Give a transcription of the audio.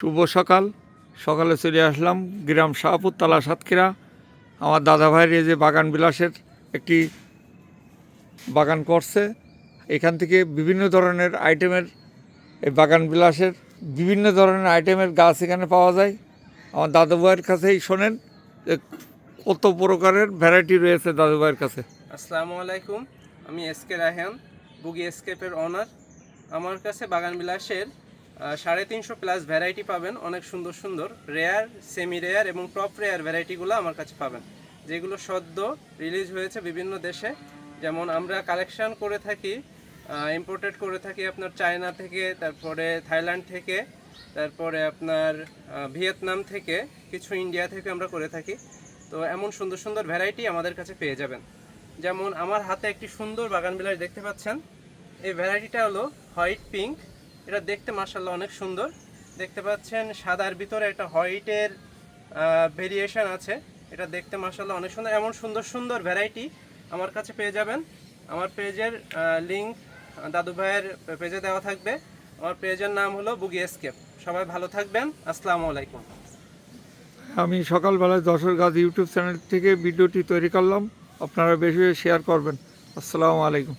শুভ সকাল। সকালে চলে আসলাম গ্রাম শাহপুর তালা সাতক্ষীরা। আমার দাদা ভাইয়ের এই যে বাগান বিলাসের একটি বাগান করছে। এখান থেকে বিভিন্ন ধরনের আইটেমের এই বাগান বিলাসের বিভিন্ন ধরনের আইটেমের গাছ এখানে পাওয়া যায়। আমার দাদু ভাইয়ের কাছেই শোনেন যে কত প্রকারের ভ্যারাইটি রয়েছে দাদু ভাইয়ের কাছে। আসসালামু আলাইকুম, আমি এস কে রায়হান, বুগি এসকেপের অনার আমার কাছে বাগান বিলাসের সাড়ে তিনশো প্লাস ভ্যারাইটি পাবেন, অনেক সুন্দর সুন্দর রেয়ার সেমি রেয়ার এবং টপ রেয়ার ভ্যারাইটিগুলো আমার কাছে পাবেন। যেগুলো সদ্য রিলিজ হয়েছে বিভিন্ন দেশে। যেমন আমরা কালেকশন করে থাকি ইম্পোর্টেড করে থাকি আপনার চায়না থেকে, তারপরে থাইল্যান্ড থেকে, তারপরে আপনার ভিয়েতনাম থেকে, কিছু ইন্ডিয়া থেকে আমরা করে থাকি। তো এমন সুন্দর সুন্দর ভ্যারাইটি আমাদের কাছে পেয়ে যাবেন। যেমন আমার হাতে একটি সুন্দর বাগান বিলাস দেখতে পাচ্ছেন। এই ভ্যারাইটিটা হলো হোয়াইট পিঙ্ক এটা দেখতে মার্শাল্লাহ অনেক সুন্দর। দেখতে পাচ্ছেন সাদার ভিতরে একটা হোয়াইটের ভেরিয়েশন আছে। এটা দেখতে মার্শাল্লাহ অনেক সুন্দর। এমন সুন্দর সুন্দর ভ্যারাইটি আমার কাছে পেয়ে যাবেন। আমার পেজের লিঙ্ক দাদু ভাইয়ের পেজে দেওয়া থাকবে। আমার পেজের নাম হলো বুগি এসকেপ। সবাই ভালো থাকবেন। আসসালামু আলাইকুম। আমি সকালবেলায় দশর গাছ ইউটিউব চ্যানেল থেকে ভিডিওটি তৈরি করলাম। আপনারা বেশি শেয়ার করবেন। আসসালামু আলাইকুম।